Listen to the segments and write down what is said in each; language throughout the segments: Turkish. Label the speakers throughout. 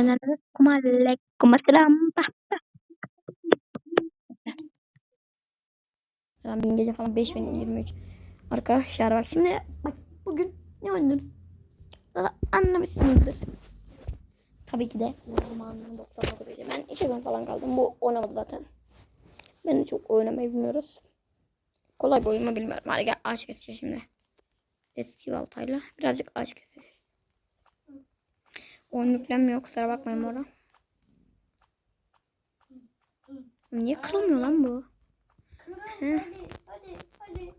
Speaker 1: Aleyküm aleyküm selam. Ben bin gece falan 5023. Arkadaşlar bak şimdi bak bugün ne oynuyoruz? Anlamışsınızdır. Tabii ki de zamanında 99 gece. Ben 2 gün falan kaldım. Bu oynamadı zaten. Ben de çok oynamayı bilmiyoruz. Kolay bir oyun mu bilmiyorum. Hadi gel ağaç keseceğiz şimdi. Eski baltayla birazcık ağaç keseceğiz. Oyun yüklenmiyor kusura bakmayın orada. Niye kırılmıyor lan bu? He.
Speaker 2: Hadi hadi hadi.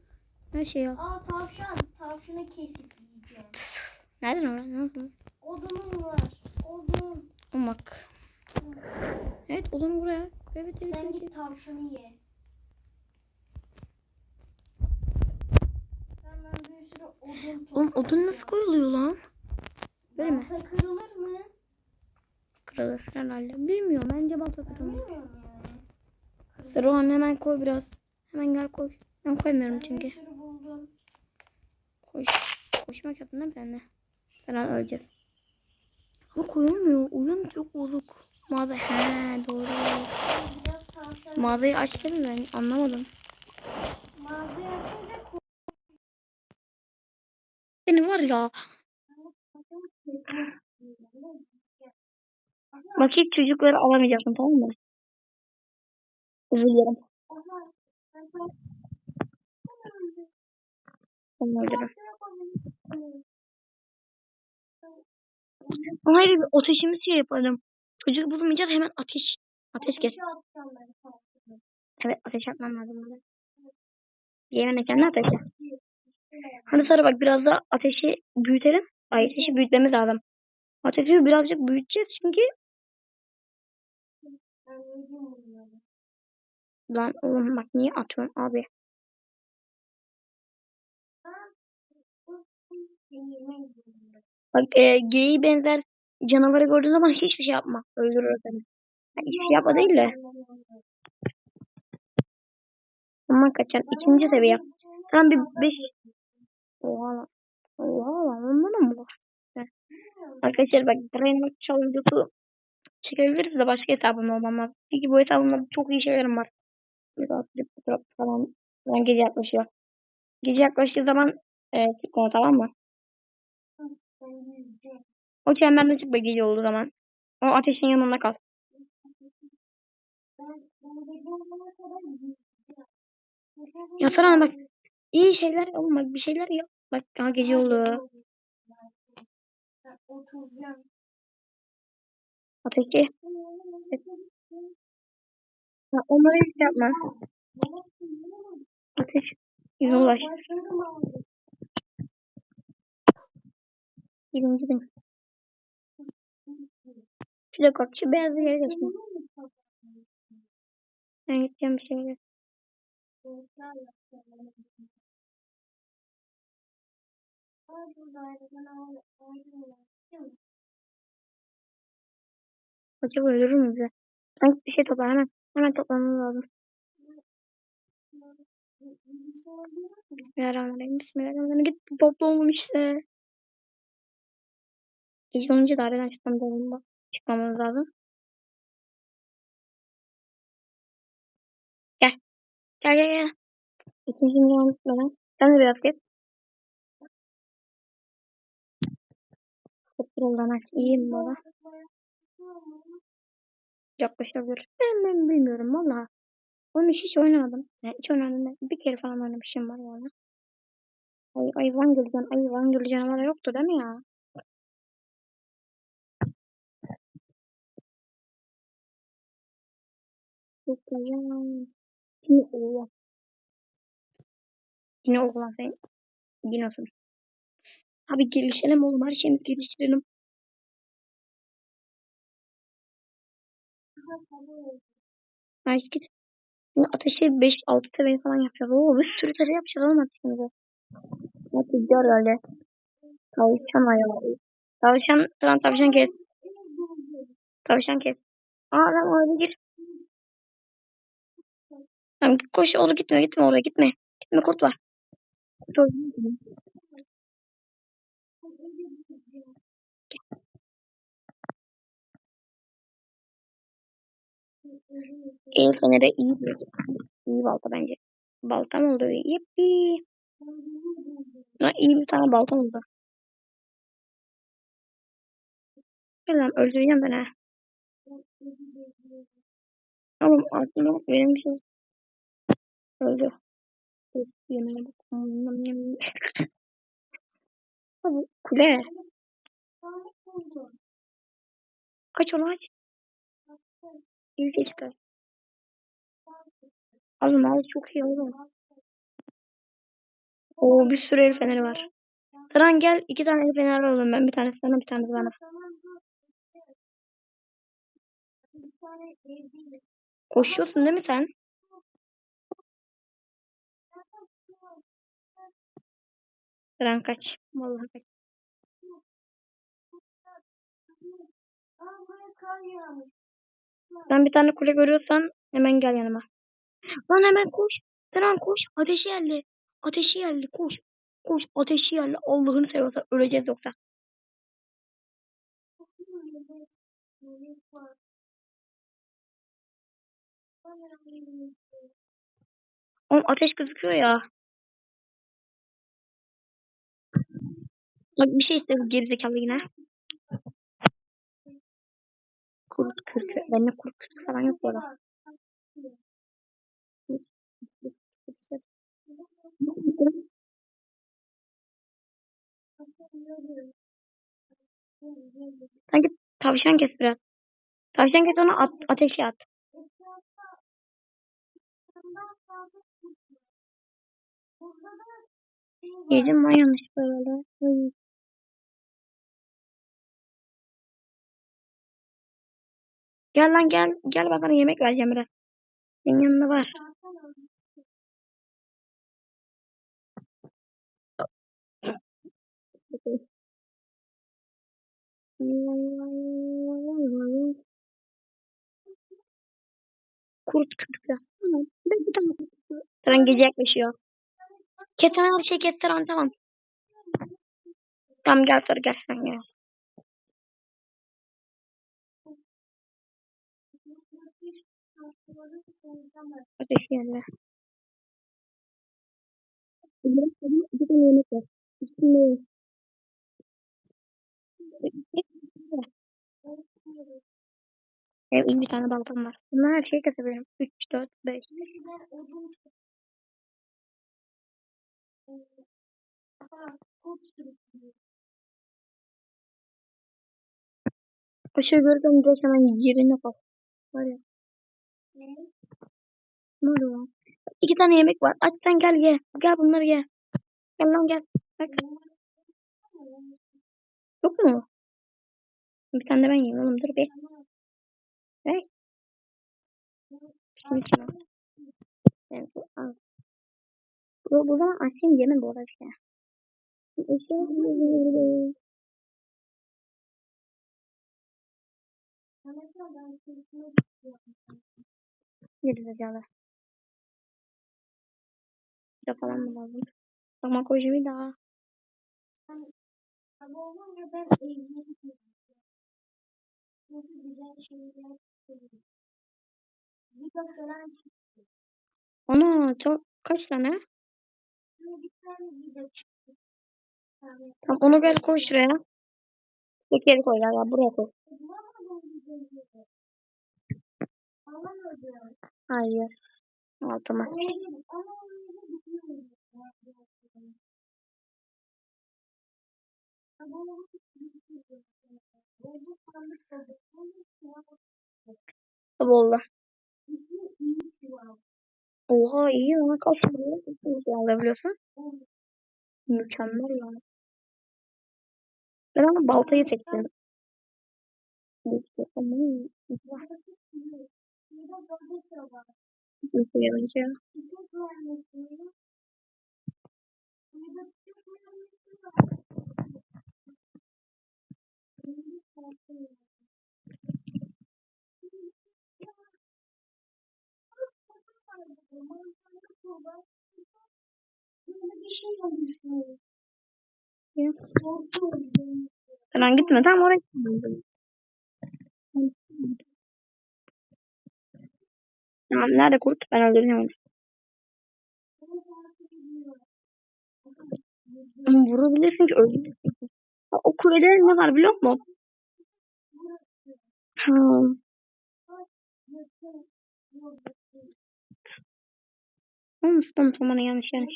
Speaker 1: Her şey al.
Speaker 2: Aa tavşan. Tavşanı kesip yiyeceğim.
Speaker 1: Nereden orada? Ne oldu?
Speaker 2: Odunum var. Odun.
Speaker 1: Oğlum bak. Evet odunu buraya. Evet evet
Speaker 2: Sen
Speaker 1: evet.
Speaker 2: git
Speaker 1: evet.
Speaker 2: tavşanı ye. Ben, ben bir sürü odun
Speaker 1: Oğlum odun nasıl koyuluyor lan? Böyle mi?
Speaker 2: Balta kırılır mı?
Speaker 1: Kırılır herhalde. Bilmiyorum. Bence balta kırılmıyor.
Speaker 2: Bilmiyorum yani.
Speaker 1: Sıroğan hemen koy biraz. Hemen gel koy. Ben koymuyorum
Speaker 2: Ben
Speaker 1: çünkü.
Speaker 2: bir sürü buldum.
Speaker 1: Koş. Koşmak yaptın değil mi sen de? An öleceğiz. Ama koyulmuyor. Oyun çok bozuk. Mağaza. He doğru. Mağazayı açtı mı ben? Anlamadım.
Speaker 2: Mağazayı açınca
Speaker 1: Seni var ya. Bak hiç çocukları alamayacaksın tamam mı? Özür dilerim. Ama hayır bir ateşimiz şey yapalım. Çocuk bulamayacağız hemen ateş. Ateş kes. Evet ateş atmam lazım. burada. Yemeğine kendi ateşi. Hadi sonra bak biraz da ateşi büyütelim. Ateşi büyütmemiz lazım. Ateşi birazcık büyüteceğiz çünkü lan oğlum bak niye atıyorsun abi. Bak e, geyi benzer canavarı gördüğün zaman hiçbir şey yapma. Öldürür seni. Yani hiçbir şey yapma değil de. Aman kaçan. ikinci seviye. Tam bir beş. Oha lan. Oha lan. Arkadaşlar bak buraya bak videosu çekebiliriz de başka hesabımda olmam lazım. Çünkü bu hesabımda çok iyi şeylerim var. Trip fotoğraf falan. Yani gece yaklaşıyor. Gece yaklaştığı zaman e, çıkma tamam mı? O çemberde çıkma gece olduğu zaman. O ateşin yanında kal. Ya Ferhan bak iyi şeyler oğlum bak bir şeyler yap. Bak daha gece oldu.
Speaker 2: Oturacağım.
Speaker 1: Ateşi. Ya onları hiç yapma. Ateş. Yüze ulaş. Birinci gün. Şu da kalk. Şu beyazı yere geçme. Ben gideceğim bir şeyler. Acaba öldürür mü bizi? Ben bir şey topla hemen. Hemen toplamamız lazım. Bismillahirrahmanirrahim. Bismillahirrahmanirrahim. Git topla oğlum işte. Gece olunca da aradan çıkmam zorunda. Çıkmamız lazım. Gel. Gel gel gel. İkinci gün gitmeden. Sen de biraz git. Aç. İyiyim baba. Yaklaşabilir. Ben, ben bilmiyorum valla. Onu hiç oynamadım. Yani hiç oynamadım. Bir kere falan oynamışım var yani. Ay, ay Van Gölgen, ay Van Gölgen var yoktu değil mi ya? Bakacağım. Yine oğlan. Yine oğlan sen. Yine olsun. Abi gelişelim oğlum. Her şeyimizi geliştirelim. Git. Şimdi ateşi 5-6 seviye falan yapacağız. Oo bir sürü seviye yapacağız oğlum ateşimizi. Nasıl gidiyor öyle? Tavşan ayağı. Tavşan, tamam tavşan kes. Tavşan kes. Aa tamam oraya gir. Tamam git koş oğlum gitme gitme oraya gitme. Gitme kurt var. Kurt El feneri iyi bir iyi balta bence. Baltam oldu. Yippi. Ha, iyi bir tane baltam oldu. Lan öldüreceğim ben ha. Oğlum aslında benim şey öldü. Bu Kule. Kaç olay? İyi geçti. Oğlum al çok iyi oğlum. Oo bir sürü el feneri var. Tran gel iki tane el feneri alalım. Ben bir tane sana bir tane bana. Koşuyorsun değil mi sen? Tran kaç. Vallahi kaç. Sen bir tane kule görüyorsan hemen gel yanıma. Lan hemen koş. Tran koş. Ateşi geldi. Ateşi geldi. Koş. Koş. Ateşi geldi. Allah'ını seversen öleceğiz yoksa. Oğlum ateş gözüküyor ya. Bak bir şey istedi gerizekalı yine. Kurt kürkü. Bende kurt kürkü falan yok bu arada. Sanki tavşan kes biraz. Tavşan kes onu at, ateşe at. Yedim ben yanlış böyle. Gel lan gel. Gel bak sana yemek vereceğim biraz. Senin yanında var. Kurt kürkü. Tamam. Bir tane. Tren gece yaklaşıyor. Keten her şey keten tamam. Tamam gel sonra gel sen gel. Ateş yerle. Bir tane yemek ver. Üstünde Evet, iyi bir tane baltam var. Bunlar her şeyi kesebilirim. 3, 4, 5. Işığı gördüm direkt hemen yerine bak. Var ya. Ne oluyor lan? İki tane yemek var. Aç sen gel ye. Gel bunları ye. Gel lan gel. Bak. Yok mu? Bir tane de ben yiyeyim oğlum dur bir. Ver. Şunu şunu. Evet, al. Bu, bu zaman açayım yeme bu arada bir şey. Geri zekalı. Bir falan mı lazım? Tamam koyacağım bir daha. Ana çok kaç tane? Tamam onu gel koy şuraya. Tek yere koy ya, ya buraya koy. Hayır. Altıma. Oldu. Oha iyi lan kaç nasıl alabiliyorsun? Mükemmel ya. Ben ama baltayı çektim. Uyanınca. Ya. Tamam oraya. Tamam nerede kurt? Ben öldüreceğim onu. Vurabilirsin ki öldürürsün. O kulede ne var biliyor musun? Ha. Oğlum tamam tamam bana yanlış yanlış.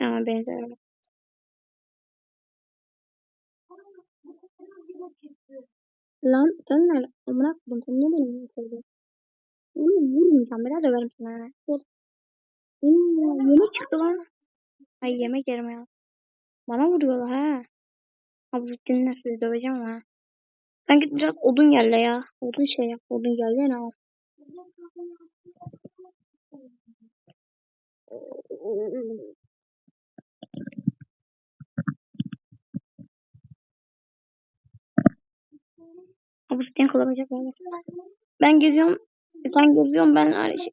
Speaker 1: Ama benzer. Lan sen nerede? Amına koydum sen niye beni yakaladın? Onu vurmayacağım. Biraz döverim sana. Dur. Yemek çıktı lan. Ay yemek yerim ya. Bana vuruyorlar ha. Abi dinle sizi döveceğim ha. Sen git odun yerle ya. Odun şey yap. Odun yerle ne al. Abi sen kullanacak mı? Ben geziyorum. Sen geziyorsun ben öyle şey.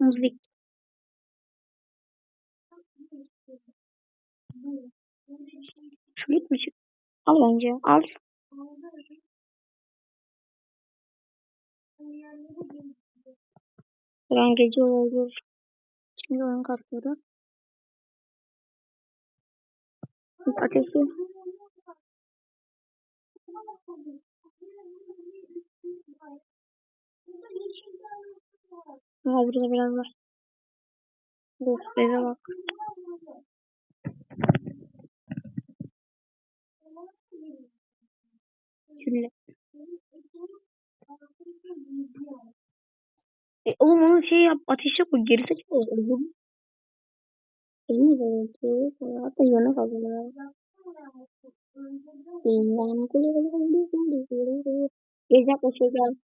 Speaker 1: Müzik. Şu gitmiş. Al bence. Al. Ben gece olur. Şimdi oyun kalkıyordu. Ateşi. Ha burada biraz var. Of eve bak. Şöyle. E, oğlum onu şey yap. Ateşe koy. Gerisi çok olur. Eline böyle. Hatta yana kalıyor. Gel yaklaşıyor gel.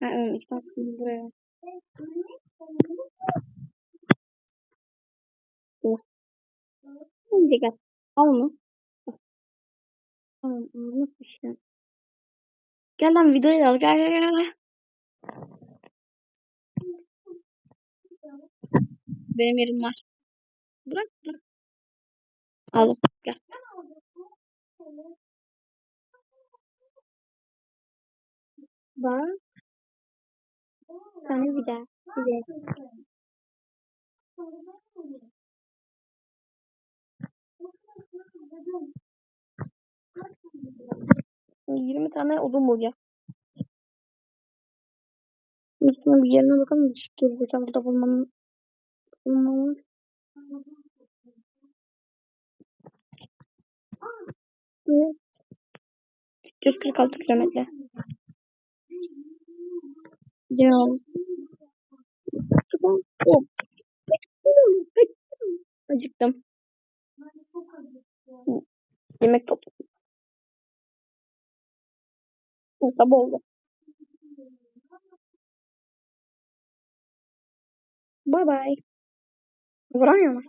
Speaker 1: Ha, oğlum iki tane kız buraya. Şimdi gel. Al onu. Tamam nasıl bir şey? Gel lan videoyu al gel gel gel. Benim yerim var. Bırak bırak. Al gel. Bak. Sana bir daha. Bir daha. Şimdi 20 tane odun bulacağım. Üstüne bir yerine bakalım. Tane burada bulmam. Bulmam. Evet. 146 kilometre. Oh. Acıktım. Yemek topladım. Sabah oldu. Bye bye. Vuramıyor mu?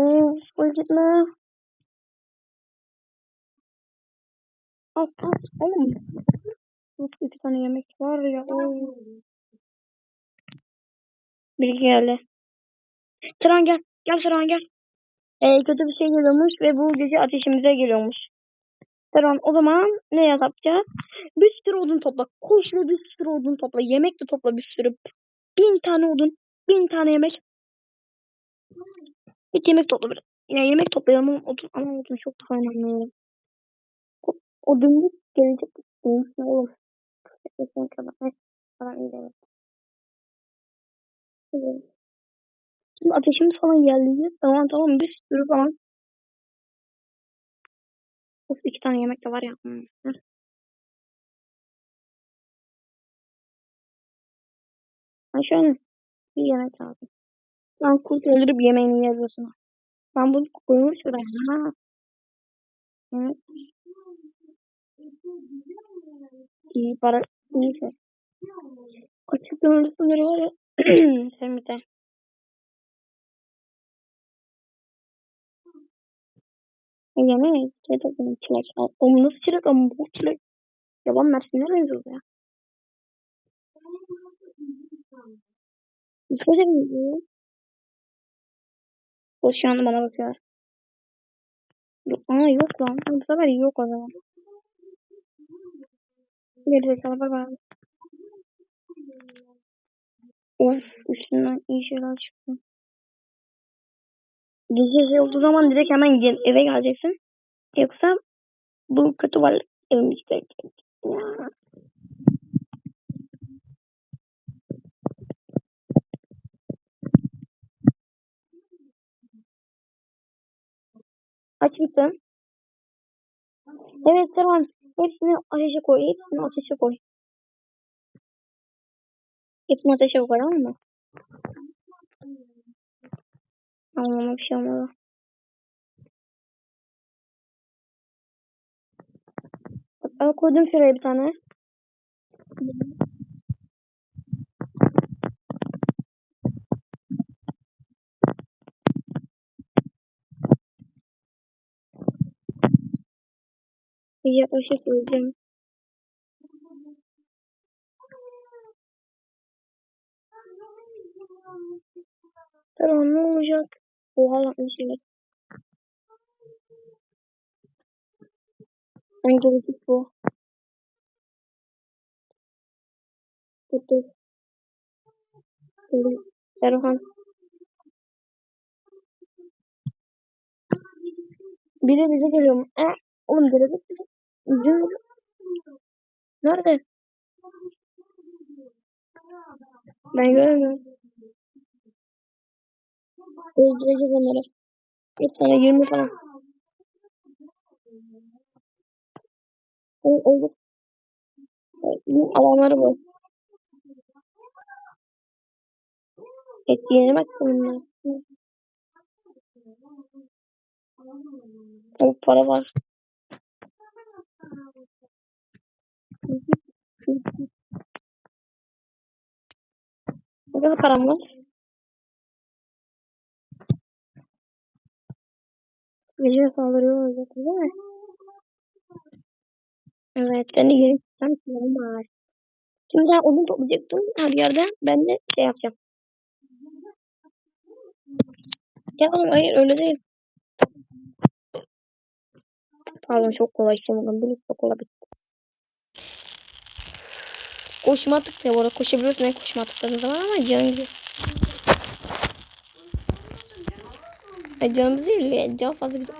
Speaker 1: Oo, o gitme. Al al oğlum. Nasıl iki tane yemek var ya. Oo. Bilgi geldi. Tran gel. Gel Tran gel. Ee, kötü bir şey geliyormuş ve bu gece ateşimize geliyormuş. Tran o zaman ne yapacağız? Bir sürü odun topla. Koş ve bir sürü odun topla. Yemek de topla bir sürü. Bin tane odun. Bin tane yemek. Hiç yemek topla. bir- Ya yemek toplayalım ama odun, ama odun çok daha önemli. O, odun gelecek. Ne olur. Kesin kapat. Falan iyi evet. Şimdi ateşimiz falan yerleyeceğiz. Tamam tamam bir sürü falan. Of iki tane yemek de var ya. Hmm. Ben şöyle bir yemek lazım. Ben kurt öldürüp yemeğini yazıyorsun. Ben bunu koymuş şuraya. Ha. Evet. İyi para İyiyse. Açık gönüllü sınırı var ya. Sen bir tane. Yemeği. Çilek benim çilek. Oğlum nasıl çilek ama bu çilek. Yaban mersinine benziyor ya. Bir şey demiyor. O şu anda bana bakıyor. Aa yok lan. Bu sefer yok o zaman. Geri zekalı var bana. Of üstünden iyi şeyler çıktı. Gece şey olduğu zaman direkt hemen gel, eve geleceksin. Yoksa bu kötü var evimizde. Ya. Aç mısın? Evet tamam. Hepsini ateşe koy. Hepsini ateşe koy. Hepsini ateşe koy tamam mı? Tamam bir şey olmadı. Al koydum şuraya bir tane. Bir yaklaşık koyacağım. Tamam ne olacak? Oha lan şey. Ben gelecek bu. Dur dur. Dur. Erhan. Biri bize geliyor mu? E, oğlum gelecek mi? Bizim Nerede? Ben görmüyorum. Öldüreceğiz onları. Bir tane 20 falan. Bu alanları bu. Et yemek bunlar. O para var. Ne kadar param var? Gece saldırıyor olacak değil mi? Evet, ben de yeni sistem silahım var. Şimdi ben odun toplayacaktım her yerde. Ben de şey yapacağım. Ya oğlum hayır öyle değil. Pardon çok kolay işlemadım. Bunu çok kolay bitti. Koşma tıklıyor bu arada. Koşabiliyorsun yani koşma tıkladığın zaman ama can gidiyor. Ya canımız değil ya. Can fazla gidip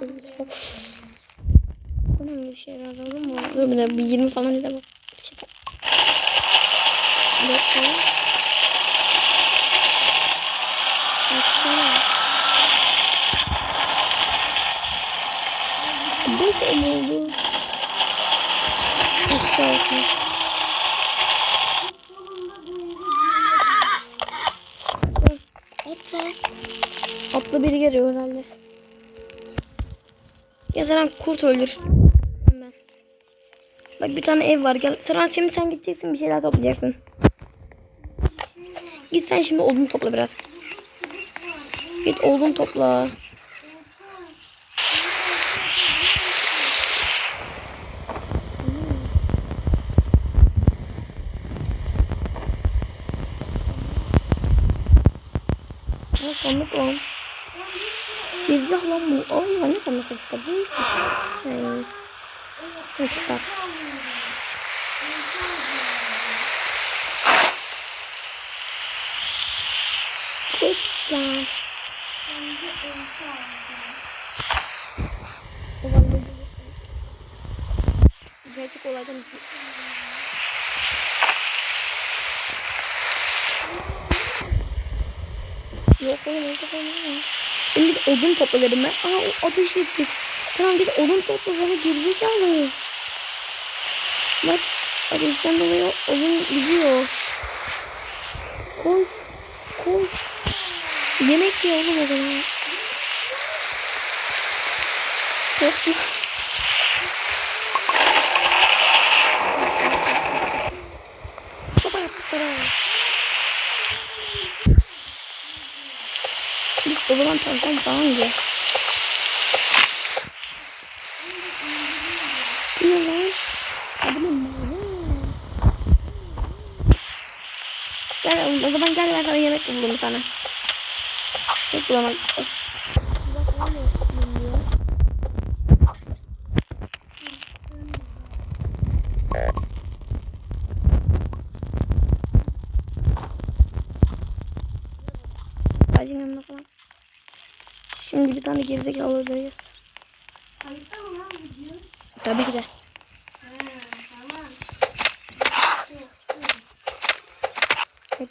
Speaker 1: Bunun bir şey lazım olur mu? Dur bir de bir 20 falan gidelim. Bir şey Dört tane. Bir şey 5 an oldu. Aşağıda. Atla. Atla biri geliyor herhalde. Ya Serhan kurt öldür. Hemen. Bak bir tane ev var. Gel. Serhan şimdi sen gideceksin bir şeyler toplayacaksın. Git sen şimdi odun topla biraz. Git odun topla. Sandık lan? Tezgah lan bu. Ay ne sandık çıkar? Bu çıkar? Yani, ne çıkar? Tezgah. Gerçek olaydan falan değil. Şimdi git odun topla dedim ben. Aa ateş edecek. Tamam git odun topla sana gerizekalı. Bak ateşten dolayı odun gidiyor. Koy. Koy. Yemek ye oğlum o zaman. Çok iyi. Baba yaptıkları. Zaman tavşan falan ye. Bu ne lan? Bu ne? Gel o zaman gel sana yemek buldum sana. Yemek bulamak. Tane gerizekalı öldüreceğiz.
Speaker 2: Kayıtta mı lan video?
Speaker 1: Tabii ki de.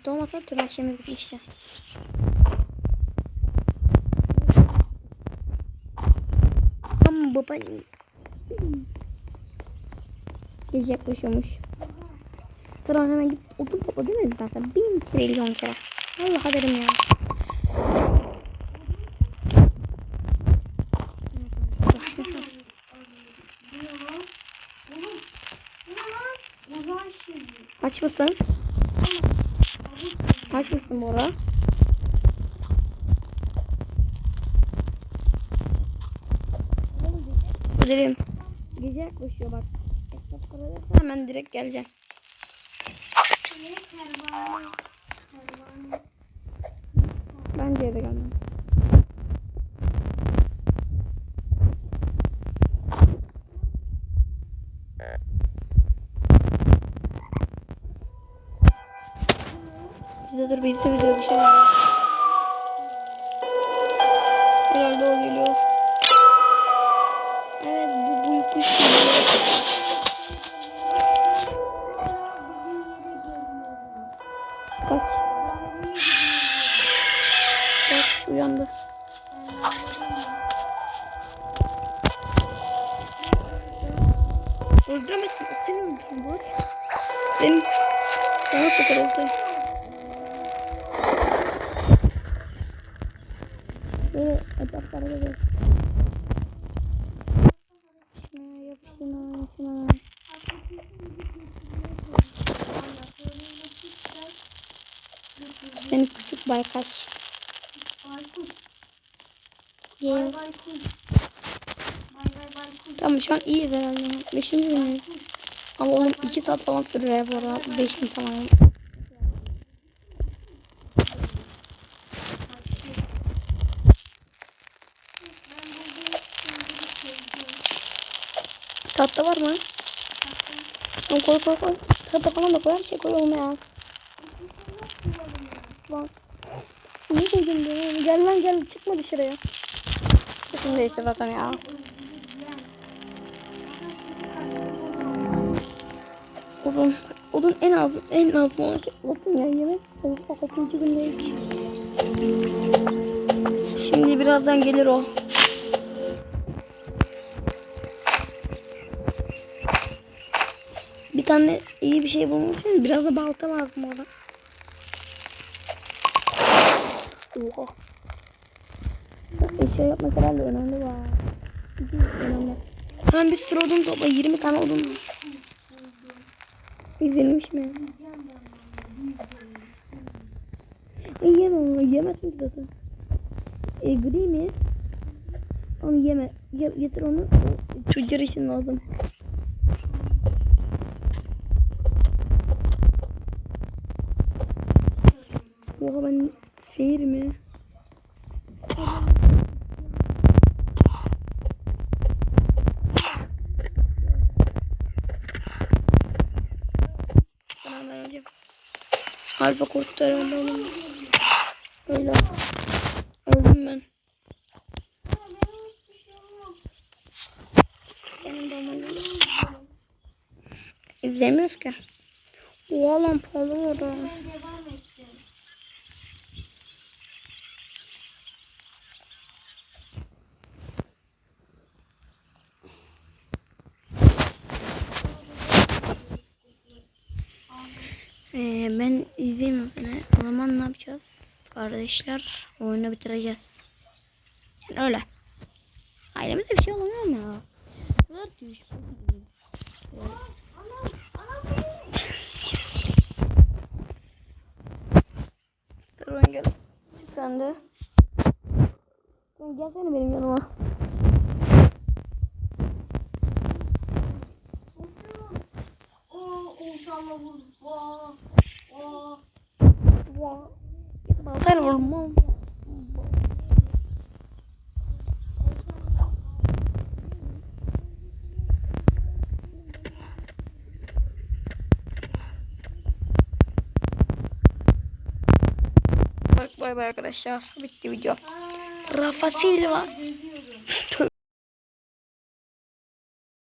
Speaker 1: De olmasa tüm akşamı bitti işte. Ama baba Gece yaklaşıyormuş. Tamam hemen baba değil mi zaten? Bin trilyon kere. Allah haberim ya.
Speaker 2: Bu ne lan? Oğlum. Bu ne lan? Uzay şeyi.
Speaker 1: Aç mısın? Aç mısın Bora? Gidelim. Gece yaklaşıyor bak. Hemen direkt geleceğim. Bence eve gelmem. Bize dur bize bize bir şey var. Şuna yap şuna şuna. Seni küçük baykaş. Ye.
Speaker 2: Bay bay kuş. Bay bay bay kuş.
Speaker 1: Tamam şu an iyiyiz herhalde. Beşinci gündeyiz. Ama oğlum iki saat falan sürüyor bu arada. Beş gün falan.
Speaker 2: Ben buldum. Şimdi koyacağım.
Speaker 1: Tatlı var mı? Tamam koy koy koy. Tatlı falan da koy. Her şey koy ya. Bak. Ne dedim ya? Gel lan gel çıkma dışarıya. Şimdi işte zaten ya. Odun, odun en az en az olan şey odun ya yemek. Oha altıncı gündeymiş. Şimdi birazdan gelir o. tane iyi bir şey bulmak için biraz da balta lazım orada. Oha. Eşya yapmak herhalde önemli var. Önemli. Hemen bir sürü odun topla. 20 tane odun. İzlenmiş mi? E, yeme onu. Yemezsin ki zaten. E, gri mi? Onu yeme. Ge- getir onu. Tüccar için lazım. Oha ben fair mi? Tamam ben alacağım. Alfa korktu herhalde. Öyle. Öldüm ben. İzlemiyoruz ki. Oha pahalı orada.
Speaker 2: Ben devam edeceğim.
Speaker 1: Ee, ben izleyeyim seni. O zaman ne yapacağız? Kardeşler oyunu bitireceğiz. Yani öyle. Ailemizde bir şey olamıyor mu ya? Dur ben gel. Çık sen de. Sen gelsene benim yanıma.
Speaker 2: Oo, oltayla vur. Vaa. Vaa.
Speaker 1: Git vurma. Bak bay bay arkadaşlar. Bitti video. Rafa Silva.